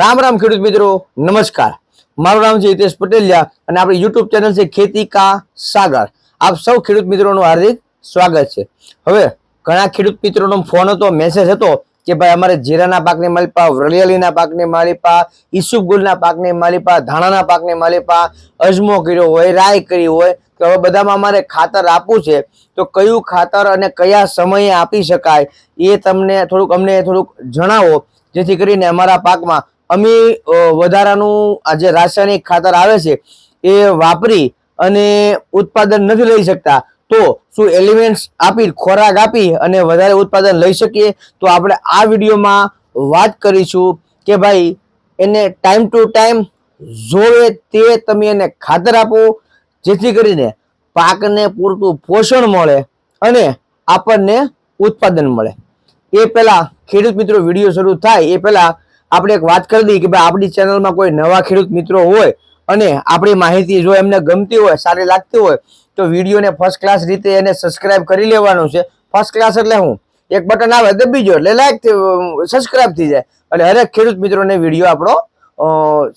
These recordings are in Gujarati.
રામ રામ ખેડૂત મિત્રો, નમસ્કાર. મારું નામ છે હિતેશ પટેલિયા અને આપણી યુટ્યુબ ચેનલ છે ખેતી કા સાગર. આપ સૌ ખેડૂત મિત્રોનું હાર્દિક સ્વાગત છે. હવે ઘણા ખેડૂત મિત્રોનો ફોન હતો મેસેજ હતો કે ભાઈ અમારે જીરાના પાકની માલિપા, વરિયાળીના પાકની માલિપા ઈસુફગુલના પાકની માલિપા, ધાણાના પાકની માલિપા, અજમો કર્યો હોય રાય કરી હોય, તો હવે બધામાં અમારે ખાતર આપવું છે. તો કયું ખાતર અને કયા સમયે આપી શકાય એ તમને થોડુંક અમને થોડુંક જણાવો, જેથી કરીને અમારા પાકમાં અમે વધારાનું આ જે રાસાયણિક ખાતર આવે છે, એ વાપરી અને ઉત્પાદન નથી લઈ શકતા. તો શું એલિમેન્ટ્સ આપી, ખોરાક આપી અને વધારે ઉત્પાદન લઈ શકીએ? તો આપણે આ વિડીયોમાં વાત કરીશું કે ભાઈ, એને ટાઈમ ટુ ટાઈમ જોવે તે તમે એને ખાતર આપો, જેથી કરીને પાકને પૂરતું પોષણ મળે અને આપણને ઉત્પાદન મળે. એ પહેલાં ખેડૂત મિત્રો વીડિયો શરૂ થાય, એ પહેલા આપણે એક વાત કરી દઈએ કે ભાઈ આપણી ચેનલમાં કોઈ નવા ખેડૂત મિત્રો હોય અને આપણી માહિતી જો એમને ગમતી હોય, સારી લાગતી હોય, તો વિડીયોને ફર્સ્ટ ક્લાસ રીતે એને સબસ્ક્રાઇબ કરી લેવાનું છે. ફર્સ્ટ ક્લાસ એટલે હું? એક બટન આવે દબી જો એટલે લાઈક સબસ્ક્રાઇબ થઈ જાય. એટલે હરેક ખેડૂત મિત્રોને વીડિયો આપણો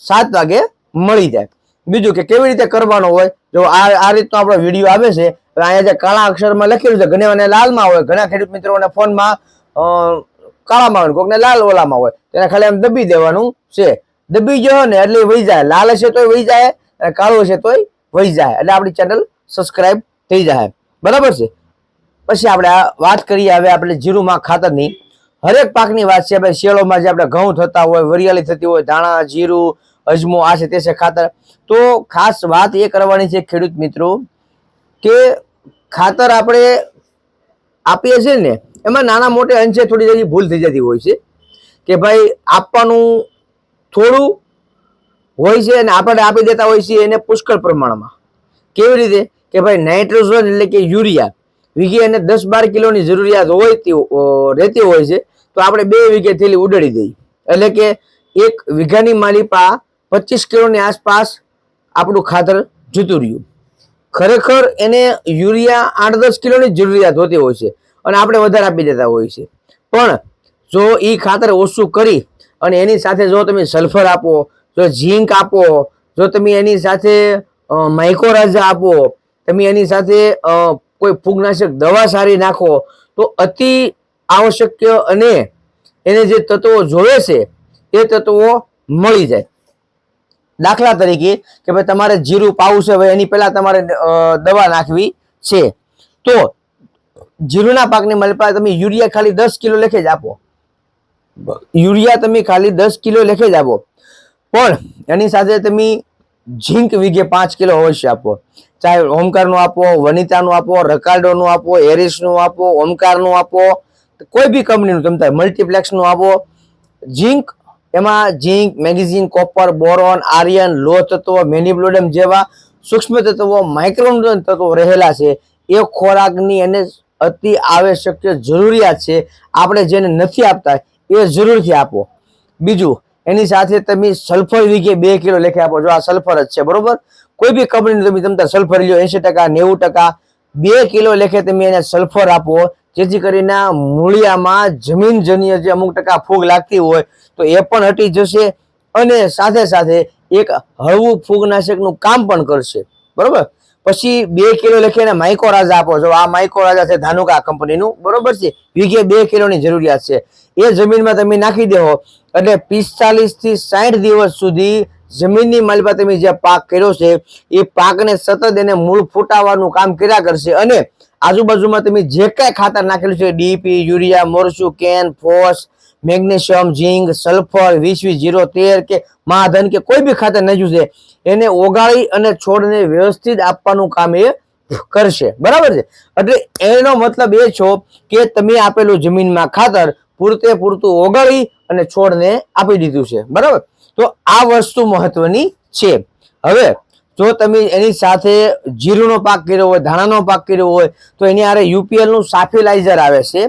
સાત વાગે મળી જાય. બીજું કે કેવી રીતે કરવાનો હોય? જો આ આ રીતનો આપણો વીડિયો આવે છે અહીંયા જે કાળા અક્ષરમાં લખેલું છે ઘણા લાલમાં હોય. ઘણા ખેડૂત મિત્રોને ફોનમાં કાળામાં હોય, કોકને લાલ ઓલામાં હોય. તેને ખાલી આમ દબી દેવાનું છે. દબી ગયો ને એટલે વહી જાય. લાલ હશે તોય વહી જાય અને કાળો હશે તોય વહી જાય. એટલે આપણી ચેનલ સબસ્ક્રાઈબ થઈ જાય. બરાબર છે? પછી આપણે વાત કરીએ હવે આપણે જીરુમાં ખાતરની. હરેક પાકની વાત છે ભાઈ, શિયાળોમાં જે આપણે ઘઉં થતા હોય, વરિયાળી થતી હોય, ધાણા, જીરું, અજમો, આ છે તે છે ખાતર. તો ખાસ વાત એ કરવાની છે ખેડૂત મિત્રો કે ખાતર આપણે આપીએ છીએ ને, એમાં નાના મોટે અંશે થોડી જરી ભૂલ થઈ જતી હોય છે. કે ભાઈ આપવાનું થોડું હોય છે અને આપણે આપી દેતા હોય છે એને પુષ્કળ પ્રમાણમાં. કેવી રીતે? કે ભાઈ નાઇટ્રોજન એટલે કે યુરિયા. વીઘે એને દસ બાર કિલોની જરૂરિયાત હોય રહેતી હોય છે, તો આપણે બે વીઘે થેલી ઉડાડી દઈએ. એટલે કે એક વીઘાની માલિપા પચીસ કિલોની આસપાસ આપણું ખાતર જતું રહ્યું. ખરેખર એને યુરિયા આઠ દસ કિલોની જરૂરિયાત હોતી હોય છે અને આપણે વધારે આપી દેતા હોય છે. પણ જો એ ખાતર ઓછું કરી અને એની સાથે જો તમે સલ્ફર આપો, જો ઝીંક આપો, જો તમે એની સાથે માઇકોરાઝા આપો, તમે એની સાથે કોઈ ફૂગનાશક દવા સારી નાખો, તો અતિ આવશ્યક અને એને જે તત્વો જોવે છે, એ તત્વો મળી જાય. દાખલા તરીકે કે ભાઈ તમારે જીરું પાવું છે, હવે એની પહેલાં તમારે દવા નાખવી છે. તો જીરુના પાકની મલપા તમે યુરિયા ખાલી દસ કિલો લેખે જ આપો. યુરિયા તમે ખાલી દસ કિલો લેખે જ આપો. પણ એની સાથે તમે ઝીંક વીઘે પાંચ કિલો અવશ્ય આપો. ચાહે ઓમકારનું આપો, વનિતાનું આપો રકાર્ડોનું આપો, એરિસનું આપો, ઓમકારનું આપો, કોઈ બી કંપનીનું તમે મલ્ટીપ્લેક્સનું આપો. ઝીંક એમાં zinc, manganese, copper, boron, iron લો તત્વો, મેનિબ્લોડમ જેવા સૂક્ષ્મ તત્વો માઇક્રોન તત્વો રહેલા છે. એ ખોરાકની એને અતિ આવશ્યક જરૂરિયાત છે. આપણે જેને નથી આપતા એ જરૂરથી આપો. બીજું, એની સાથે તમે સલ્ફર વીઘે બે કિલો લેખે આપો. જો આ સલ્ફર જ છે, બરોબર? કોઈ બી કંપનીનું તમે તમતા સલ્ફર લ્યો, એંશી ટકા, નેવું ટકા, બે કિલો લેખે તમે એને સલ્ફર આપો, જેથી કરીને મૂળિયામાં જમીનજન્ય જે અમુક ટકા ફૂગ લાગતી હોય, તો એ પણ હટી જશે અને સાથે સાથે એક હળવું ફૂગનાશકનું કામ પણ કરશે. બરોબર? પછી બે કિલો લખીને માઇકોરાઝા આપો. છો આ માઇકોરાઝા છે ધાનુકા કંપનીનું, બરોબર છે? વીઘે બે કિલોની જરૂરિયાત છે. એ જમીનમાં તમે નાખી દેવો એટલે પિસ્તાલીસથી સાઠ દિવસ સુધી જમીનની માલિપા તમે જે પાક કર્યો છે, એ પાકને સતત એને મૂળ ફૂટાવવાનું કામ કર્યા કરશે. અને આજુબાજુમાં તમે જે કાંઈ ખાતર નાખેલું છે, ડીપી, યુરિયા મોરસુ કેન, ફોસ, મેગ્નેશિયમ, ઝીંક, સલ્ફર, વીસ વીસ, જીરો તેર કે મહાધન કે કોઈ બી ખાતર નાખ્યું છે, એને ઓગાળી અને છોડને વ્યવસ્થિત આપવાનું કામ એ કરશે. બરાબર છે? એટલે એનો મતલબ એ છો કે તમે આપેલું જમીનમાં ખાતર પૂરતે પૂરતું ઓગળી અને છોડને આપી દીધું છે. બરાબર? તો આ વસ્તુ મહત્વની છે. હવે, જો તમે એની સાથે જીરુનો પાક કર્યો હોય, ધાણાનો પાક કર્યો હોય, તો એની હારે યુપીએલનું સાફિલાઇઝર આવે છે.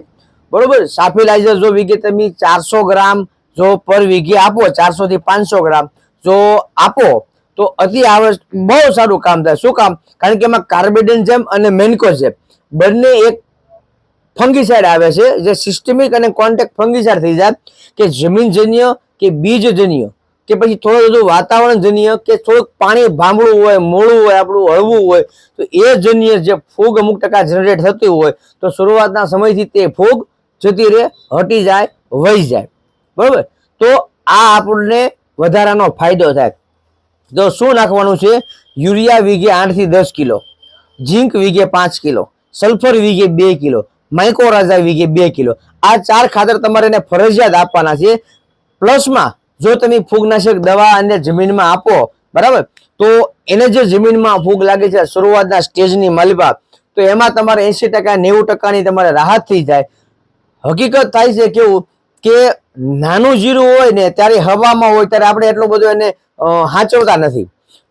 બરોબર? સાફિલાઇઝર જો વીઘે તમે ચારસો ગ્રામ જો પર વીઘે આપો, ચારસોથી પાંચસો ગ્રામ જો આપો, તો અતિ આવશ્યક બહુ સારું કામ થાય. શું કામ? કારણ કે એમાં કાર્બેડન જેમ અને મેન્કો જેમ બંને એક ફંગીસાઇડ આવે છે, જે સિસ્ટમિક અને કોન્ટેક્ટ ફંગીસાઇડ થઈ જાય, કે જમીનજન્ય કે બીજજન્ય, કે પછી થોડું બધું વાતાવરણજન્ય, કે થોડુંક પાણી ભાંભળું હોય મોળું હોય, આપણું હળવું હોય, તો એ જન્ય જે ફૂગ અમુક ટકા જનરેટ થતી હોય, તો શરૂઆતના સમયથી તે ફૂગ જતી રહે, હટી જાય, વહી જાય. બરાબર? તો આ આપણને વધારાનો ફાયદો થાય. તો શું નાખવાનું છે? યુરિયા વીઘે આઠથી દસ કિલો, ઝીંક વીઘે પાંચ કિલો, સલ્ફર વીઘે બે કિલો માઇકોરાઝા ગઈ બે કિલો. આ ચાર ખાતર તમારે એને ફરજિયાત આપવાના છે. પ્લસમાં જો તમે ફૂગનાશક દવા અને જમીનમાં આપો, બરાબર? તો એને જે જમીનમાં ફૂગ લાગે છે, શરૂઆતના સ્ટેજની માલિપા તો એમાં તમારે એસી ટકા, નેવું ટકાની તમારે રાહત થઈ જાય. હકીકત થાય છે કેવું કે નાનું જીરું હોય ને ત્યારે હવામાં હોય ત્યારે આપણે એટલું બધું એને હાચવતા નથી.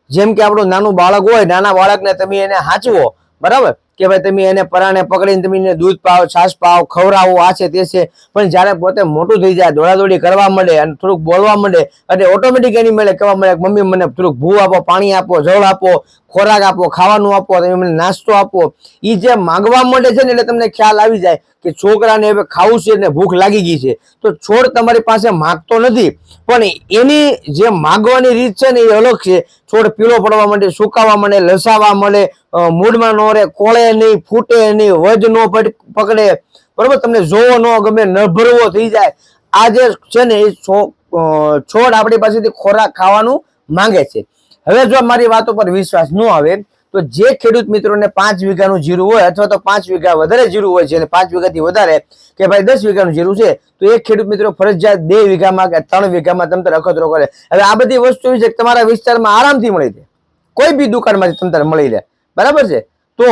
જેમ કે આપણું નાનું બાળક હોય, નાના બાળકને તમે એને હાચવો, બરાબર? કે ભાઈ તમે એને પરાણે પકડીને તમે દૂધ પાવ, છાશ પાવ, ખવડાવો, આ છે તે છે. પણ જ્યારે પોતે મોટું થઈ જાય, દોડાદોડી કરવા માંડે અને થોડુંક બોલવા માંડે અને ઓટોમેટિક એની મળે કહેવા મળે મમ્મી, મને થોડુંક ભૂ આપો, પાણી આપો, જળ આપો, ખોરાક આપો, ખાવાનું આપો, તમે મને નાસ્તો આપો. એ જે માંગવા માંડે છે ને, એટલે તમને ખ્યાલ આવી જાય. કે છોકરાને હવે ખાવું છે ને ભૂખ લાગી ગઈ છે તો છોડ તમારી પાસે માગતો નથી. પણ એની જે માગવાની રીત છે ને એ અલગ છે. છોડ પીળો પડવા માંડે સુકાવા માંડે લસાવા માંડે અ, મૂળમાં નો રહે કોળે નહીં ફૂટે નહીં વજ ન પકડે. બરોબર? તમને જોવો ન ગમે નભરવો થઈ જાય. આ જે છે ને એ છોડ આપણી પાસેથી ખોરાક ખાવાનું માંગે છે. હવે જો મારી વાતો પર વિશ્વાસ ન આવે તો જે ખેડૂત મિત્રોને પાંચ વીઘાનું જીરું હોય અથવા તો પાંચ વીઘા વધારે જીરું હોય છે અને પાંચ વીઘાથી વધારે કે ભાઈ દસ વીઘાનું જીરું છે, તો એ ખેડૂત મિત્રો ફરજિયાત બે વીઘામાં કે ત્રણ વીઘામાં તમને તારે અખતરો કરે. હવે આ બધી વસ્તુ છે તમારા વિસ્તારમાં આરામથી મળી જાય કોઈ બી દુકાનમાંથી તમ તારે મળી રહે. બરાબર છે? તો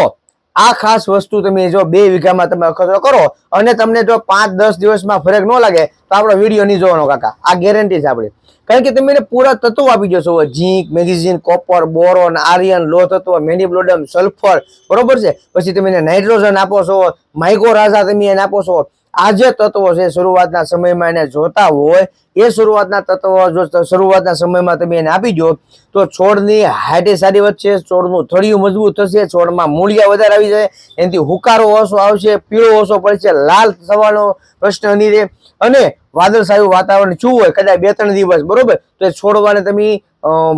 આ ખાસ વસ્તુ તમે જો બે વીઘામાં તમે અખતરો કરો અને તમને જો પાંચ, દસ દિવસમાં ફરક ન લાગે, તો આપણો વીડિયો નહીં જોવાનો કાકા. આ ગેરંટી છે આપણી. કારણ કે તમે એને પૂરા તત્વો આપી જશો zinc, manganese, copper, boron, iron, લો તત્વ, મેનિબ્લોડમ, સલ્ફર. બરોબર છે? પછી તમે નાઇટ્રોજન આપો છો માઇકોરાઝા તમે એને આપો છો. આ જે તત્વો છે શરૂઆતના સમયમાં એને જોતા હોય, એ શરૂઆતના તત્વો જો શરૂઆતના સમયમાં તમે એને આપી દો, તો છોડની હાઇટે સારી વધશે, છોડનું થળિયું મજબૂત થશે, છોડમાં મૂળિયા વધારે આવી જાય, એનાથી હુકારો ઓછો આવશે, પીળો ઓછો પડશે લાલ થવાનો પ્રશ્ન નહીં રહે અને વાદળછાયું વાતાવરણ શું હોય, કદાચ બે ત્રણ દિવસ, બરોબર? તો એ છોડવાને તમે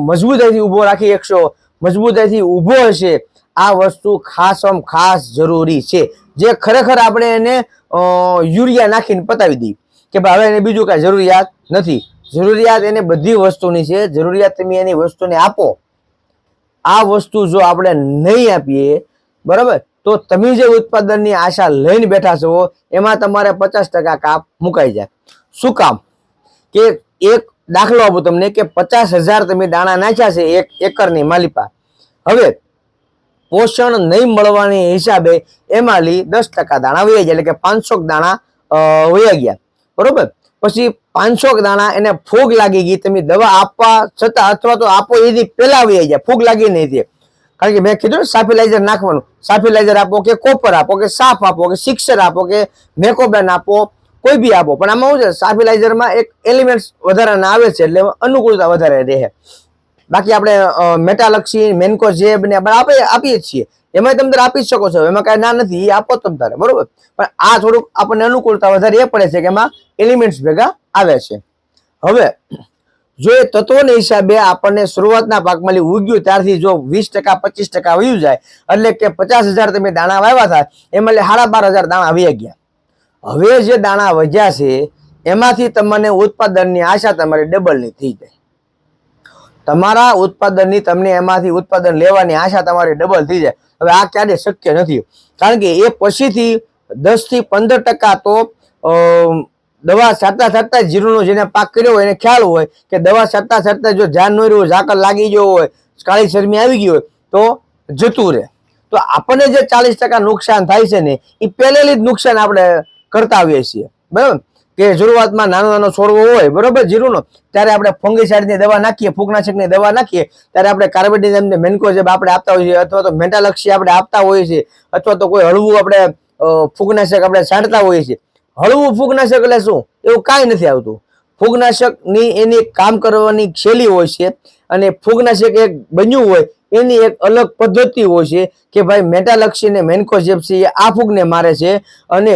મજબૂતાઈથી ઊભો રાખી શકશો. મજબૂતાઈથી ઊભો હશે. આ વસ્તુ ખાસ આમ ખાસ જરૂરી છે. જે ખરેખર આપણે એને યુરિયા નાખીને પતાવી દઈ. કે ભાઈ હવે એને બીજું કાંઈ જરૂરિયાત નથી. જરૂરિયાત એને બધી વસ્તુની છે. જરૂરિયાત તમે એની વસ્તુને આપો. આ વસ્તુ જો આપણે નહીં આપીએ, બરાબર? તો તમે જે ઉત્પાદનની આશા લઈને બેઠા છો, એમાં તમારે પચાસ ટકા કાપ મુકાઈ જાય. શું કામ? કે એક દાખલો આપું તમને કે પચાસ હજાર તમે દાણા નાખ્યા છે એક એકરની માલિપા. હવે પોષણ નહીં મળવાની હિસાબે એમાંથી દસ ટકા દાણા વહી ગયા, એટલે કે પાંચસો દાણા વહી ગયા. બરોબર? પછી પાંચસો દાણા એને ફૂગ લાગી ગઈ, તમે દવા આપવા છતાં અથવા તો આપો એથી પહેલા વહી ગયા, ફૂગ લાગી નહીં તે કારણ કે મેં કીધું સાફિલાઇઝર નાખવાનું. સાફિલાઇઝર આપો કે કોપર આપો કે સાફ આપો કે સિક્સર આપો કે મેકોબેન આપો, કોઈ બી આપો. પણ આમાં શું છે? સાફિલાઇઝરમાં એક એલિમેન્ટ્સ વધારાના આવે છે, એટલે અનુકૂળતા વધારે રહે. બાકી આપણે મેટાલક્ષી મેનકો જેબ ને આપણે આપે આપીએ જ છીએ. એમાં તમે તારે આપી શકો છો. એમાં કાંઈ ના નથી એ આપો તમે તારે, બરોબર? પણ આ થોડુંક આપણને અનુકૂળતા વધારે એ પડે છે કે એમાં એલિમેન્ટ્સ ભેગા આવે છે. હવે, જો એ તત્વોને હિસાબે આપણને શરૂઆતના પાકમાં લી ઉગ્યું, ત્યારથી જો વીસ ટકા, પચીસ ટકા વયું જાય, એટલે કે પચાસ હજાર તમે દાણા વાવ્યા હતા, એમાં એટલે સાડા બાર હજાર દાણા વહી ગયા. હવે જે દાણા વધ્યા છે, એમાંથી તમને ઉત્પાદનની આશા તમારી ડબલની થઈ જાય. તમારા ઉત્પાદનની તમને એમાંથી ઉત્પાદન લેવાની આશા તમારી ડબલ થઈ જાય. હવે આ ક્યારે શક્ય નથી. કારણ કે એ પછીથી દસથી પંદર ટકા તો દવા છાંટતા છાંટતા જીરુનો જેને પાક કર્યો હોય એને ખ્યાલ હોય કે દવા છાંટતા છાંટતા જો ધ્યાન ન રહ્યું, ઝાકળ લાગી ગયો હોય, કાળી શરમી આવી ગઈ હોય, તો જતું રહે. તો આપણને જે ચાલીસ ટકા નુકસાન થાય છે ને એ પહેલેથી જ નુકસાન આપણે કરતા આવીએ છીએ. બરાબર? કે શરૂઆતમાં નાનો નાનો છોડવો હોય, બરોબર, જીરુનો, ત્યારે આપણે ફંગીસાઇડની દવા નાખીએ, ફૂગનાશકની દવા નાખીએ, ત્યારે આપણે કાર્બેટિઝમ ને મેન્કોઝેબ આપણે આપતા હોઈએ છીએ, અથવા તો મેટાલક્ષી આપણે આપતા હોઈએ છીએ, અથવા તો કોઈ હળવું આપણે ફૂગનાશક આપણે છાંટતા હોઈએ છીએ. હળવું ફૂગનાશક એટલે શું? એવું કાંઈ નથી આવતું. ફૂગનાશકની એની કામ કરવાની શૈલી હોય છે અને ફૂગનાશક એક બન્યું હોય, એની એક અલગ પદ્ધતિ હોય છે કે ભાઈ મેટાલક્ષી ને મેન્કોજેપ્સી આ ફૂગને મારે છે અને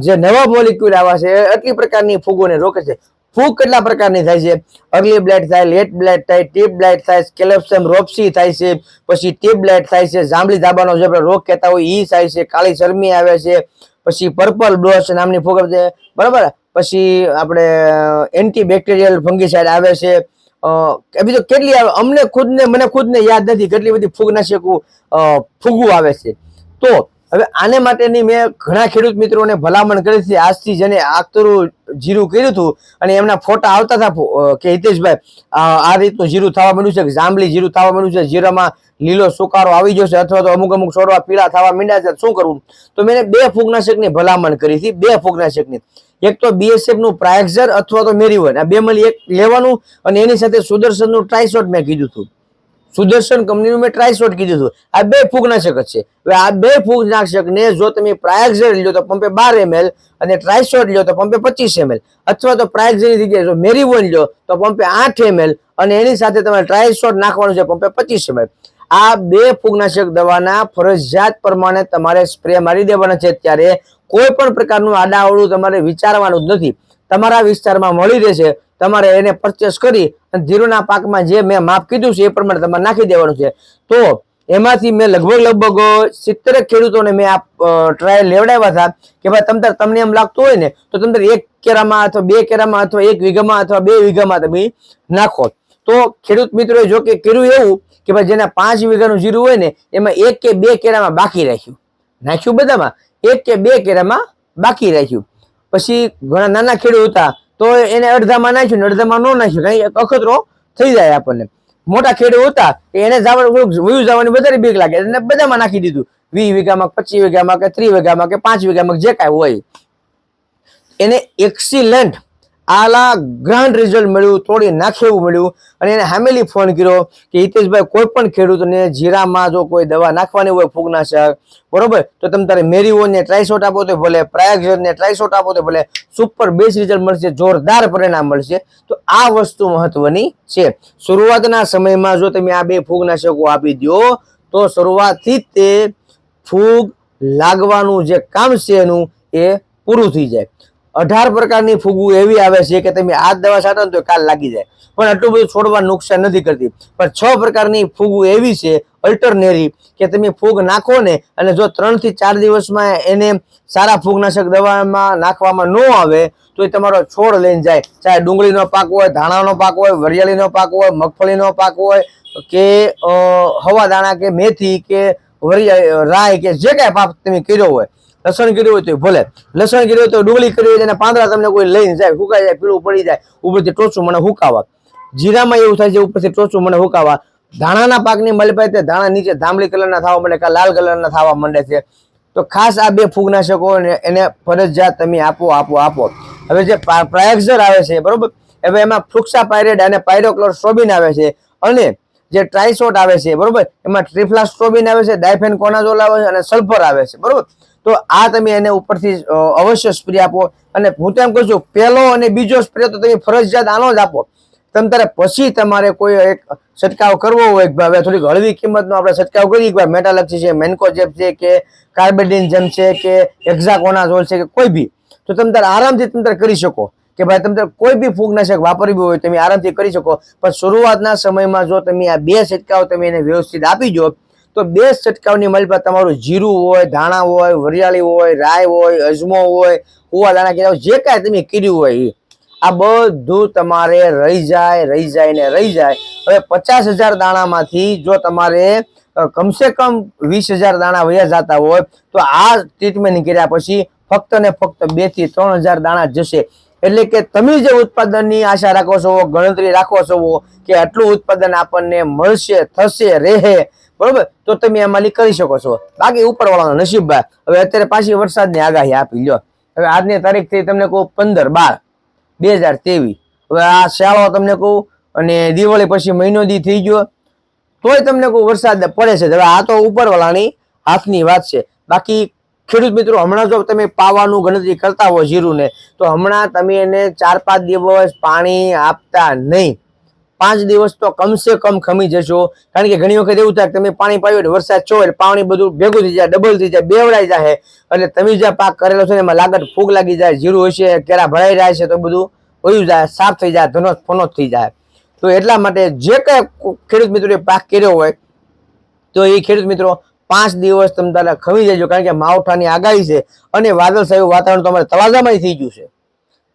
જે નવા મોલિક્યુલ આવ્યા છે એટલી પ્રકારની ફૂગોને રોકે છે. ફૂગ કેટલા પ્રકારની થાય છે? અર્લી બ્લેડ થાય લેટ બ્લેડ થાય ટીપ બ્લેડ થાય સ્કેલેપ્સમ રોપસી થાય છે પછી ટીપ બ્લાઇટ થાય છે જાંબલી ધાબાનો જે આપણે રોગ કહેતા હોય ઈ થાય છે કાળી ચરમી આવે છે પછી પર્પલ બ્લોસ નામની ફૂગ છે બરાબર? પછી આપણે એન્ટીબેક્ટેરિયલ ફંગીસાઇડ આવે છે એ બીજો કેટલી આવે? અમને ખુદને મને ખુદને યાદ નથી કેટલી બધી ફૂગનાશકો અ, ફૂગો આવે છે. તો હવે આને માટેની મેં ઘણા ખેડૂત મિત્રોને ભલામણ કરી છે. આજથી જેને આખતરું જીરું કર્યું હતું અને એમના ફોટા આવતા હતા કે હિતેશભાઈ આ રીતનું જીરું થવા માંડ્યું છે કે જાંબલી જીરું થવા માંડ્યું છે? જીરામાં લીલો સુકારો આવી જશે અથવા તો અમુક અમુક છોડવા પીળા થવા માંડ્યા છે. શું કરવું? તો મેં બે ફૂગનાશકની ભલામણ કરી હતી. બે ફૂગનાશકની. એક તો બીએસએફનું પ્રાયક્ઝર અથવા તો મેરીવન આ બે માંથી એક લેવાનું અને એની સાથે સુદર્શનનું ટ્રાયશોટ મેં કીધું હતું. સુદર્શન કંપનીનું મેં ટ્રાયશોટ કીધું હતું. આ બે ફૂગનાશક છે. હવે આ બે ફૂગનાશકને જો તમે પ્રાયક્ઝર લ્યો તો પંપે બાર એમએલ અને ટ્રાયશોટ લ્યો તો પંપે પચીસ એમએલ અથવા તો પ્રાયક્ઝરની જગ્યાએ જો મેરીવન લ્યો તો પંપે આઠ એમએલ અને એની સાથે તમારે ટ્રાયશોટ નાખવાનું છે પંપે પચીસ એમએલ આ બે ફૂગનાશક દવાના ફરજિયાત પ્રમાણે તમારે સ્પ્રે મારી દેવાના છે ત્યારે કોઈ પણ પ્રકારનું આડાઅવળું તમારે વિચારવાનું જ નથી. તમારા વિસ્તારમાં મળી રહેશે તમારે એને પરચેસ કરી અને જીરુના પાકમાં જે મેં માપ કીધું છે એ પ્રમાણે તમારે નાખી દેવાનું છે. તો એમાંથી મેં લગભગ લગભગ સિત્તેર ખેડૂતોને મેં આ ટ્રાયલ લેવડાવ્યા હતા કે ભાઈ તમ તાર તમને એમ લાગતું હોય ને, તો તમને એક કેરામાં અથવા બે કેરામાં અથવા એક વીઘામાં અથવા બે વીઘામાં તમે નાખો. તો ખેડૂત મિત્રોએ જો કે કર્યું એવું કે ભાઈ જેના પાંચ વીઘાનું જીરું હોય ને, એમાં એક કે બે કેરામાં બાકી રાખ્યું. નાખ્યું બધામાં? એક કે બે કેરામાં બાકી રાખ્યું. પછી ઘણા નાના ખેડૂત હતા તો એને અડધામાં નાખ્યું ને અડધામાં ન નાખ્યું, કારણ અખતરો થઈ જાય આપણને. મોટા ખેડૂત હતા કે એને જવાનું વયું જવાની વધારે બીક લાગે, એને બધામાં નાખી દીધું. વીસ વીઘામાં પચીસ વીઘામાં કે ત્રીસ વીઘામાં કે પાંચ વીઘામાં જે કાંઈ હોય. એને એક્સિલન્ટ આલા ગ્રાન્ડ રિઝલ્ટ મળ્યું, તોડી નાખે એવું મળ્યું. અને એને હામેલી ફોન કર્યો કે હિતેશભાઈ કોઈ પણ ખેડૂતને જીરામાં જો કોઈ દવા નાખવાની હોય ફૂગનાશક, બરોબર? તો તમે તારે મેરીઓને ટ્રાયસોટ આપો તો ભલે પ્રાયગઝરને ટ્રાયસોટ આપો તો ભલે સુપર બેસ્ટ રિઝલ્ટ મળશે, જોરદાર પરિણામ મળશે. તો આ વસ્તુ મહત્વની છે. શરૂઆતના સમયમાં જો તમે આ બે ફૂગનાશકો આપી દો તો શરૂઆતથી જ તે ફૂગ લાગવાનું જે કામ છે એનું એ પૂરું થઈ જાય. અઢાર પ્રકારની ફૂગુ એવી આવે છે કે તમે આ દવા છાંટો ને તો કાલ લાગી જાય. પણ આટલું બધું છોડવા નુકસાન નથી કરતી. પણ છ પ્રકારની ફૂગુ એવી છે અલ્ટરનેરી કે તમે ફૂગ નાખો ને અને જો ત્રણથી ચાર દિવસમાં એને સારા ફૂગનાશક દવામાં નાખવામાં ન આવે, તો એ તમારો છોડ લઈને જાય. ચાહે ડુંગળીનો પાક હોય, ધાણાનો પાક હોય, વરિયાળીનો પાક હોય, મગફળીનો પાક હોય, કે હવા દાણા કે મેથી કે વરિયા રાય કે જે કાંઈ પાક તમે કર્યો હોય લસણ કર્યું હોય તો ભલે. લસણ કર્યું હોય તો ડુંગળી કરી હોય અને પાંદડા તમને કોઈ લઈને જાય ફૂકાઈ જાય, પીળું પડી જાય, ઉપરથી ટોચું મને હુકાવા. જીરામાં એવું થાય છે, ઉપરથી ટોચું મને હુકાવા. ધાણાના પાકની મલપાય તે ધાણા નીચે ધામલી કલરના થવા માંડે કે લાલ કલરના થવા માંડે છે. તો ખાસ આ બે ફૂગનાશકો એને ફરજિયાત તમે આપો આપો આપો. હવે જે પ્રાયક્ઝર આવે છે, બરોબર? હવે એમાં ફ્લુક્સા પાયરેડ અને પાયરોક્લોરસ્ટ્રોબિન આવે છે અને જે ટ્રાયસોટ આવે છે, બરોબર? એમાં ટ્રિફ્લાસ્ટ્રોબિન આવે છે ડાયફેન કોનાઝોલ આવે છે અને સલ્ફર આવે છે, બરોબર? તો આ તમે એને ઉપરથી અવશ્ય સ્પ્રે આપો. અને હું તો એમ કહું છું, પહેલો અને બીજો સ્પ્રે તો તમે ફરજિયાત આનો જ આપો. તમ તારે પછી તમારે કોઈ એક છંટકાવ કરવો હોય હવે થોડીક હળવી કિંમતનો આપણે છંટકાવ કરીએ કે મેટાલક્સી છે મેન્કોજેપ છે કે કાર્બેડિન જેમ છે કે એક્ઝાકોનાઝોલ છે કે કોઈ બી. તો તમે તારે આરામથી તમે તારે કરી શકો. કે ભાઈ તમે કોઈ બી ફૂગનાશક વાપરવી હોય તમે આરામથી કરી શકો. પણ શરૂઆતના સમયમાં જો તમે આ બે છંટકાવ તમે એને વ્યવસ્થિત આપી દો તો બે છંટકાવની મલપા તમારું જીરું હોય, ધાણા હોય, વરિયાળી હોય, રાય હોય, અજમો હોય કુવા દાણા કીધા જે કાંઈ તમે કર્યું હોય એ આ બધું તમારે રહી જાય રહી જાય ને રહી જાય. હવે પચાસ હજાર દાણામાંથી જો તમારે કમસે કમ વીસ હજાર દાણા વયા જતા હોય, તો આ ટ્રીટમેન્ટ કર્યા પછી ફક્ત ને ફક્ત બેથી ત્રણ હજાર દાણા જશે. એટલે કે તમે જે ઉત્પાદનની આશા રાખો છો, ગણતરી રાખો છો કે આટલું ઉત્પાદન આપણને મળશે, થશે રહે બરોબર? તો તમે એમાં કરી શકો છો. બાકી ઉપરવાળાનો નસીબભાઈ હવે અત્યારે પાછી વરસાદની આગાહી આપી લ્યો. હવે આજની તારીખથી તમને કહું પંદર બાર, બે હજાર ત્રેવીસ. હવે આ શાળો તમને કહું અને દિવાળી પછી મહિનો દી થઈ ગયો. તોય તમને કહું વરસાદ પડે છે. હવે આ તો ઉપરવાળાની હાથની વાત છે. બાકી ખેડૂત મિત્રો, હમણાં જો તમે પાવાનું ગણતરી કરતા હો જીરુને, તો હમણાં તમે એને ચાર પાંચ દિવસ પાણી આપતા નહીં. પાંચ દિવસ તો કમસે કમ ખમી જશો. કારણ કે ઘણી વખત એવું થાય કે તમે પાણી પાયું એટલે વરસાદ છો એટલે પાણી બધું ભેગું થઈ જાય ડબલ થઈ જાય, બેવડાઈ જાય એટલે તમે જે પાક કરેલો છે એમાં લાગત ફૂગ લાગી જાય, જીરું હશે કેરા ભરાઈ રહ્યા છે તો બધું વયું જાય, સાફ થઈ જાય ધનો ફનો થઈ જાય. તો એટલા માટે જે કંઈ ખેડૂત મિત્રોએ પાક કર્યો હોય, તો એ ખેડૂત મિત્રો પાંચ દિવસ તમે તારે ખમી જજો. કારણ કે માવઠાની આગાહી છે અને વાદળછાયું વાતાવરણ તમારે તળાજામાં થઈ ગયું છે.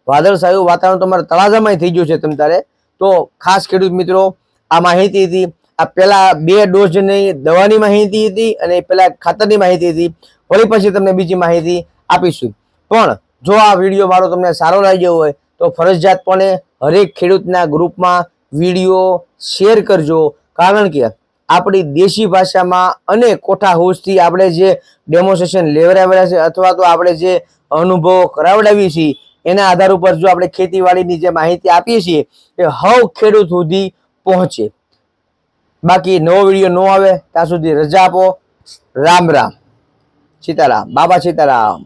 વાદળછાયું વાતાવરણ તમારે તળાજામાં થઈ ગયું છે તમે તારે તો ખાસ ખેડૂત મિત્રો, આ માહિતી હતી. આ પેલા બે ડોઝની દવાની માહિતી હતી અને પેલા ખાતરની માહિતી હતી. વળી પછી તમને બીજી માહિતી આપીશું. પણ જો આ વીડિયો મારો તમને સારો લાગ્યો હોય, તો ફરજિયાતપણે હરેક ખેડૂતના ગ્રુપમાં વીડિયો શેર કરજો. કારણ કે આપણી દેશી ભાષામાં અને કોઠા હોશથી આપણે જે ડેમોન્સ્ટ્રેશન લેવડાવેલા છે અથવા તો આપણે જે અનુભવો કરાવડાવીએ છીએ એના આધાર ઉપર જો આપણે ખેતીવાડીની જે માહિતી આપીએ છીએ, એ હવ ખેડૂત સુધી પહોંચે. બાકી નવો વીડિયો ન આવે, ત્યાં સુધી રજા આપો. રામ રામ. સીતારામ. બાબા સીતારામ.